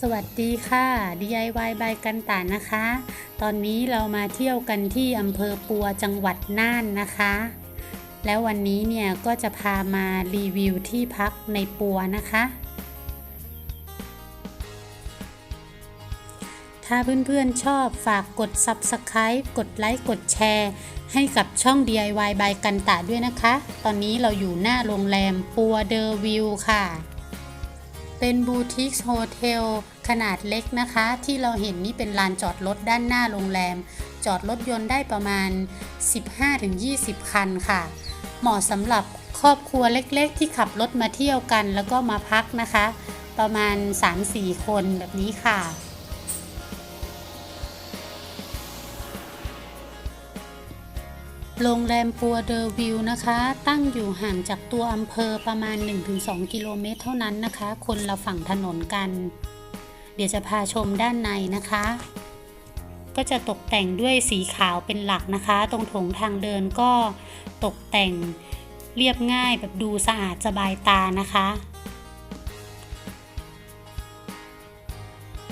สวัสดีค่ะ DIY บายกันตานะคะ ตอนนี้เรามาเที่ยวกันที่อำเภอปัวจังหวัดน่านนะคะ แล้ววันนี้เนี่ยก็จะพามารีวิวที่พักในปัวนะคะ ถ้าเพื่อนๆชอบฝากกด Subscribe กดไลค์กดแชร์ ให้กับช่อง DIY บายกันตาด้วยนะคะ ตอนนี้เราอยู่หน้าโรงแรมปัวเดอร์วิวค่ะ เป็นบูติกโฮเทลขนาดเล็กนะคะ ที่เราเห็นนี่เป็นลานจอดรถด้านหน้าโรงแรม จอดรถยนต์ได้ประมาณ 15-20 คันค่ะ เหมาะสำหรับครอบครัวเล็กๆ ที่ขับรถมาเที่ยวกันแล้วก็มาพักนะคะ ประมาณ 3-4 คนแบบนี้ค่ะ โรงแรมปัวเดอร์วิวนะคะ ตั้งอยู่ห่างจากตัวอำเภอประมาณ 1-2 กิโลเมตรเท่านั้นนะคะ คนละฝั่งถนนกัน เดี๋ยวจะพาชมด้านในนะคะ ก็จะตกแต่งด้วยสีขาวเป็นหลักนะคะ ตรงโถงทางเดินก็ตกแต่งเรียบง่ายแบบดูสะอาดสบายตานะคะ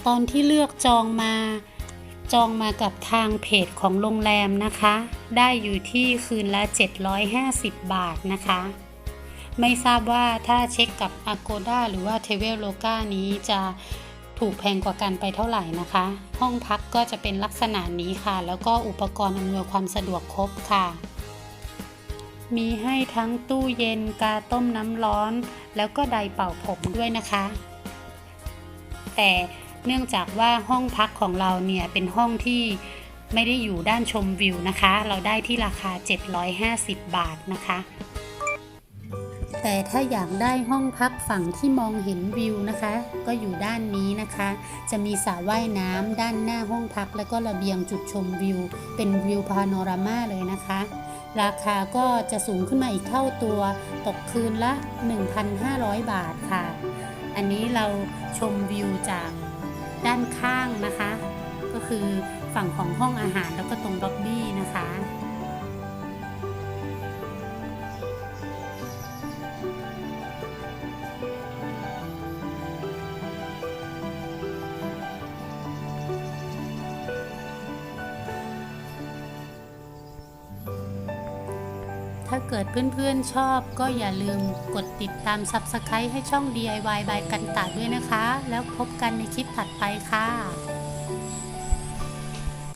ตอนที่เลือกจองมา จองมากับทางเพจของโรงแรมนะคะ ได้อยู่ที่คืนละ 750 บาทนะคะ ไม่ทราบว่าถ้าเช็คกับ Agoda หรือว่า t r a v e l o g a นี้จะถูกแพงกว่ากันไปเท่าไหร่นะคะ ห้องพักก็จะเป็นลักษณะนี้ค่ะ แล้วก็อุปกรณ์อำนวยความสะดวกครบค่ะ มีให้ทั้งตู้เย็นกาต้มน้ำร้อน แล้วก็ไดร์เป่าผมด้วยนะคะ แต่ เนื่องจากว่าห้องพักของเราเนี่ยเป็นห้องที่ไม่ได้อยู่ด้านชมวิวนะคะ เราได้ที่ราคา 750 บาทนะคะ แต่ถ้าอยากได้ห้องพักฝั่งที่มองเห็นวิวนะคะ ก็อยู่ด้านนี้นะคะ จะมีสระว่ายน้ำด้านหน้าห้องพัก แล้วก็ระเบียงจุดชมวิว เป็นวิวพาโนรามาเลยนะคะ ราคาก็จะสูงขึ้นมาอีกเท่าตัว ตกคืนละ 1,500 บาทค่ะ อันนี้เราชมวิวจาก ด้านข้างนะคะ ก็คือฝั่งของห้องอาหารแล้วก็ตรงล็อบบี้นะคะ ถ้าเกิดเพื่อนๆชอบก็อย่าลืมกดติดตาม Subscribe ให้ช่อง DIY by กันตาด้วยนะคะ แล้วพบกันในคลิปถัดไปค่ะ